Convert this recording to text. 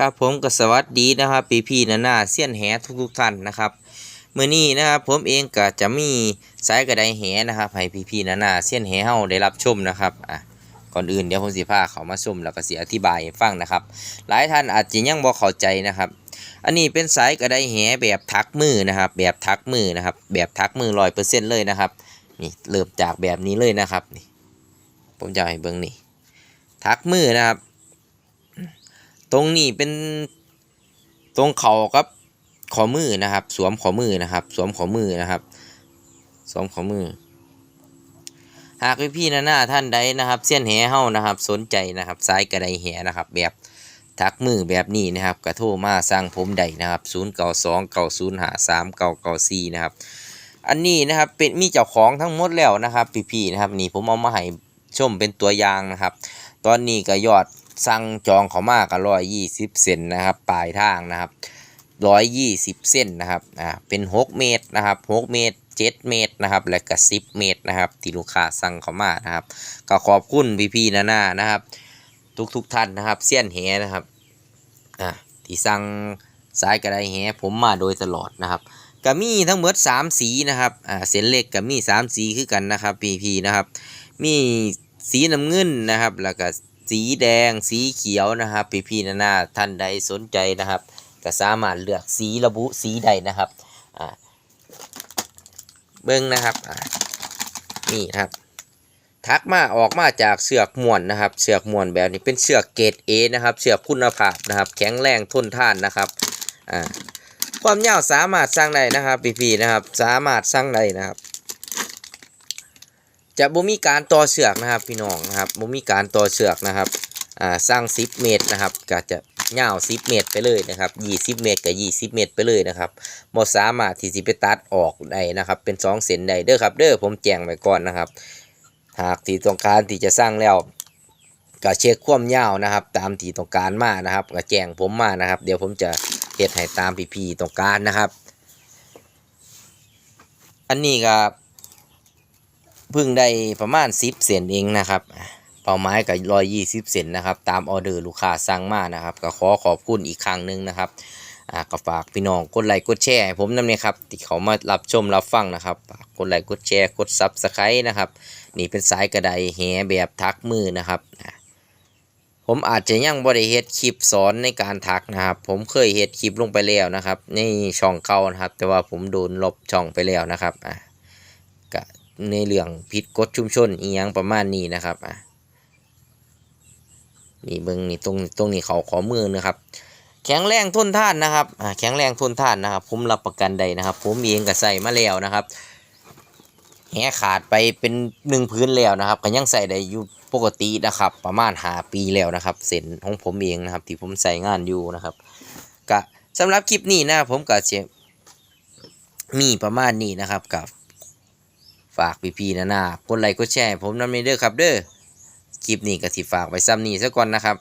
ครับผมก็สวัสดีนะครับพี่พี่นานาเสี้ยนแหทุกทุกท่านนะครับเมื้อนี้นะครับผมเองก็จะมีสายกระไดแหนะครับให้พี่พี่นานาเสี้ยนแหเฮาได้รับชมนะครับอะก่อนอื่นเดี๋ยวผมสิพาเขามาชมแล้วก็สิอธิบายฟังนะครับ หลายท่านอาจจะยังบ่เข้าใจนะครับ อันนี้เป็นสายกระไดแหแบบทักมือนะครับ แบบทักมือนะครับ แบบทักมือร้อยเปอร์เซ็นต์เลยนะครับนี่เริ่มจากแบบนี้เลยนะครับนี่ผมจะให้เบิ่งนี่ทักมือนะครับ ตรงนี้เป็นตรงเข่ากับขอมือนะครับ สวมขอมือนะครับ สวมขอมือนะครับ สวมขอมือ หากพี่ๆนะหน้าท่านใดนะครับ เส้นแหเฮานะครับ สนใจนะครับสายกระไดแหนะครับ แบบทักมือแบบนี้นะครับ กระโทรมาสร้างผมใดนะครับ0 9 2 9 0 5 3 9 9 4นะครับ อันนี้นะครับเป็นมีเจ้าของทั้งหมดแล้วนะครับ พี่ๆนะครับ นี่ผมเอามาให้ชมเป็นตัวอย่างนะครับ ตอนนี้ก็ยอด สั่งจองเขามากก็ร้อยยี่สิบเซนนะครับปลายทางนะครับร้อยยี่สิบเส้นนะครับอ่าเป็นหกเมตรนะครับหกเมตรเจ็ดเมตรนะครับและก็สิบเมตรนะครับที่ลูกค้าสั่งเขามานะครับก็ขอบคุณพี่ๆนานานะครับ ทุกๆท่านนะครับเสี้ยนแหนะครับอ่าที่สั่งสายกระไดแหผมมาโดยตลอดนะครับก็มีทั้งหมดสามสีนะครับอ่าเส้นเล็กก็มีสามสีคือกันนะครับพี่ๆนะครับ มีสีน้ำเงินนะครับแล้วก็ สีแดงสีเขียวนะครับพี่ๆนานาท่านใดสนใจนะครับ ก็สามารถเลือกสีระบุสีใดนะครับเบิ้งนะครับนี่ครับ ทักมาออกมาจากเสือกมวนนะครับ เสือกมวนแบบนี้เป็นเสือกเกรดเอนะครับ เสือกคุณภาพนะครับ แข็งแรงทนทานนะครับอ่าความยาวสามารถสร้างได้นะครับพี่ๆนะครับ สามารถสร้างได้นะครับ จะบ่มีการต่อเสือกนะครับพี่น้องนะครับบ่มีการต่อเสือกนะครับอ่าสร้าง 10 เมตรนะครับก็จะยาว 10 เมตรไปเลยนะครับ 20 เมตรกับ20 เมตรไปเลยนะครับบ่สามารถที่สิไปตัดออกได้นะครับ เป็น 2 เส้นได้เด้อครับเด้อผมแจ้งไว้ก่อนนะครับ หากที่ต้องการที่จะสร้างแล้วก็เช็คความยาวนะครับ ตามที่ต้องการมานะครับก็แจ้งผมมานะครับ เดี๋ยวผมจะเฮ็ดให้ตามพี่ๆต้องการนะครับ อันนี้ก็เพิ่งได้ประมาณ10เซนเองนะครับ เป้าหมายกับ120เซนนะครับ ตามออเดอร์ลูกค้าสั่งมานะครับ ก็ขอขอบคุณอีกครั้งหนึ่งนะครับก็ฝากพี่น้องกดไลค์กดแชร์ผมนำเนี่ยครับที่เขามารับชมรับฟังนะครับกดไลค์กดแชร์กดซับสไครต์นะครับ นี่เป็นสายกระไดแหแบบทักมือนะครับผมอาจจะยังบ่ได้เฮ็ดคลิปสอนในการทักนะครับ ผมเคยเฮ็ดคลิปลงไปแล้วนะครับในช่องเก่านะครับ แต่ว่าผมโดนลบช่องไปแล้วนะครับอ่าก็ ในเรื่องผิดกฎชุมชนอีหยังประมาณนี้นะครับอะนี่เบิ้งนี่ตรงตรงนี้เขาขอมือนะครับ แข็งแรงทนทานนะครับอ่าแข็งแรงทนทานนะครับ ผมรับประกันได้นะครับ ผมเองก็ใส่มาแล้วนะครับแหขาดไปเป็นหนึ่งพื้นแล้วนะครับก็ยังใส่ได้อยู่ปกตินะครับ ประมาณหาปีแล้วนะครับเส้นของผมเองนะครับ ที่ผมใส่งานอยู่นะครับก็สำหรับคลิปนี้นะครับผมก็จะมีประมาณนี้นะครับกับ ฝากพี่ๆนะนากดไลค์กดแชร์ผมนำในเด้อครับเด้อคลิปนี้ก็สิฝากไว้ซ้ำนี้ซะก่อนนะครับ